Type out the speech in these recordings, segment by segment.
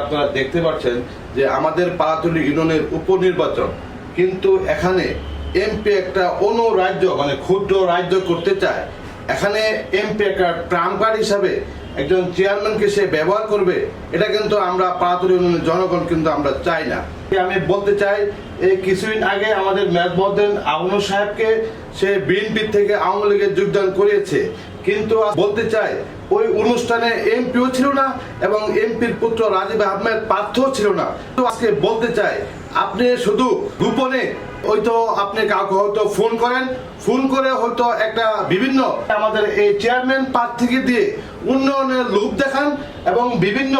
আপনারা দেখতে পাচ্ছেন যে আমাদের পাড়াতলি ইউনিয়নের উপনির্বাচন, কিন্তু এখানে এমপি একটা অন্য রাজ্য মানে ক্ষুদ্র রাজ্য করতে চায়। এখানে এমপি একটা ট্রাম্প কার্ড হিসাবে একজন চেয়ারম্যানকে সে ব্যবহার করবে, এটা কিন্তু আমরা পাড়াতলি ইউনিয়নের জনগণ কিন্তু আমরা চাই না। আমি বলতে চাই, এই কিছুদিন আগে আমাদের মেজবদ্দিন আউনু সাহেবকে সে বিএনপি থেকে আওয়ামী লীগের যোগদান করিয়েছে, কিন্তু বলতে চাই ওই অনুষ্ঠানে এমপিও ছিল না এবং এমপির পুত্র রাজীব আহমেদ পার্থও ছিল না। তো আজকে বলতে চাই, আপনি শুধু গোপনে হয়তো আপনি কাউকে হয়তো ফোন করেন, ফোন করে হয়তো একটা বিভিন্ন আমাদের এই চেয়ারম্যান প্রার্থীকে দিয়ে উন্নয়নের লোভ দেখান এবং বিভিন্ন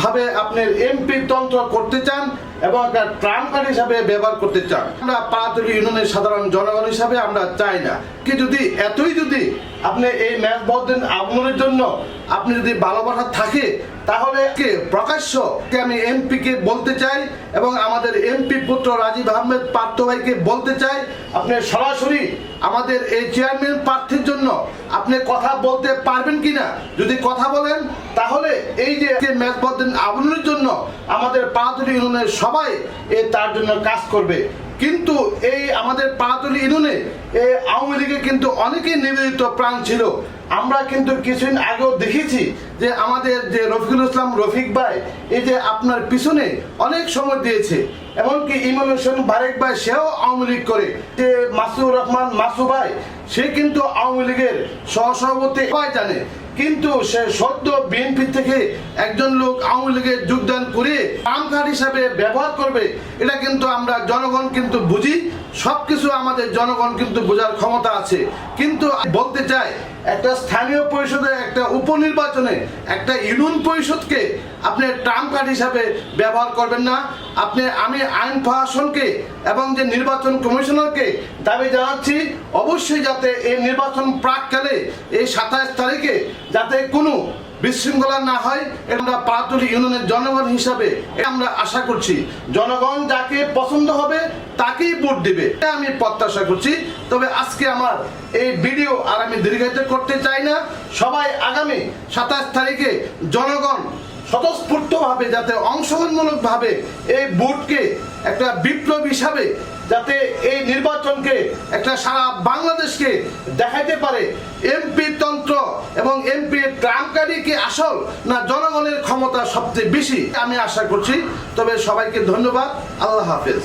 ভাবে আপনার এমপি তন্ত্র করতে চান এবং একটা ট্রাম্প কার্ড হিসাবে ব্যবহার করতে চান। আমরা পাড়াতলি ইউনিয়নের সাধারণ জনগণ হিসাবে আমরা চাই না। কি যদি, এতই যদি আপনি এই ম্যাচ বদলেন আগমনের জন্য আপনি যদি ভালোবাসা থাকে, তাহলে কে? প্রকাশ্য আমি এমপি কে বলতে চাই এবং আমাদের এমপি পুত্র রাজীব আহমেদ পার্থ ভাইকে বলতে চাই। আপনি সরাসরি আমাদের এই চেয়ারম্যান প্রার্থীর আপনি কথা বলতে পারবেন কিনা? যদি কথা বলেন, তাহলে এই যে ম্যাচ বদলেন আগমনের জন্য আমাদের পাঁচ ইউনিয়নের সবাই এ তার জন্য কাজ করবে। কিন্তু এই আমাদের পাড়াতলি ইউনিয়নে এই আওয়ামী লীগে কিন্তু অনেকেই নিবেদিত প্রাণ ছিল। আমরা কিন্তু কিছুদিন আগেও দেখেছি যে আমাদের যে রফিকুল ইসলাম রফিক ভাই, এই যে আপনার পিছনে অনেক সময় দিয়েছে। এমনকি ইমাম হোসেন বারেক ভাই, সেও আওয়ামী লীগ করে। যে মাসুর রহমান মাসু ভাই, সে কিন্তু আওয়ামী লীগের সহসভাপতি জানে। কিন্তু সে সদ্য বিএনপি থেকে একজন লোক আওয়ামী লীগে যোগদান করে কামকার হিসাবে ব্যবহার করবে, এটা কিন্তু আমরা জনগণ কিন্তু বুঝি, সবকিছু আমাদের জনগণ কিন্তু বোঝার ক্ষমতা আছে। কিন্তু বলতে চাই একটা স্থানীয় পরিষদে, একটা উপনির্বাচনে, একটা ইউনিয়ন পরিষদকে আপনি ট্রাম্প কার্ড হিসাবে ব্যবহার করবেন না। আপনি, আমি আইন প্রশাসনকে এবং যে নির্বাচন কমিশনারকে দাবি জানাচ্ছি, অবশ্যই যাতে এই নির্বাচন প্রাককালে, এই সাতাশ তারিখে যাতে কোনো বিশৃঙ্খলা না হয়, এটা আমরা পাতুলি ইউনিয়নের জনগণ হিসাবে আমরা আশা করছি। জনগণ যাকে পছন্দ হবে, তাকেই ভোট দিবে। এটা আমি প্রত্যাশা করছি। তবে আজকে আমার এই ভিডিও আর আমি দীর্ঘায়িত করতে চাই না। সবাই আগামী সাতাশ তারিখে জনগণ স্বতঃস্ফূর্তভাবে যাতে অংশগ্রহণমূলকভাবে এই ভোটকে একটা বিপ্লব হিসাবে যাতে এই নির্বাচনকে একটা সারা বাংলাদেশকে দেখাইতে পারে তন্ত্র এবং এমপি কার্ডই কি আসল না জনগণের ক্ষমতা সবচেয়ে বেশি? আমি আশা করছি, তবে সবাইকে ধন্যবাদ। আল্লাহ হাফেজ।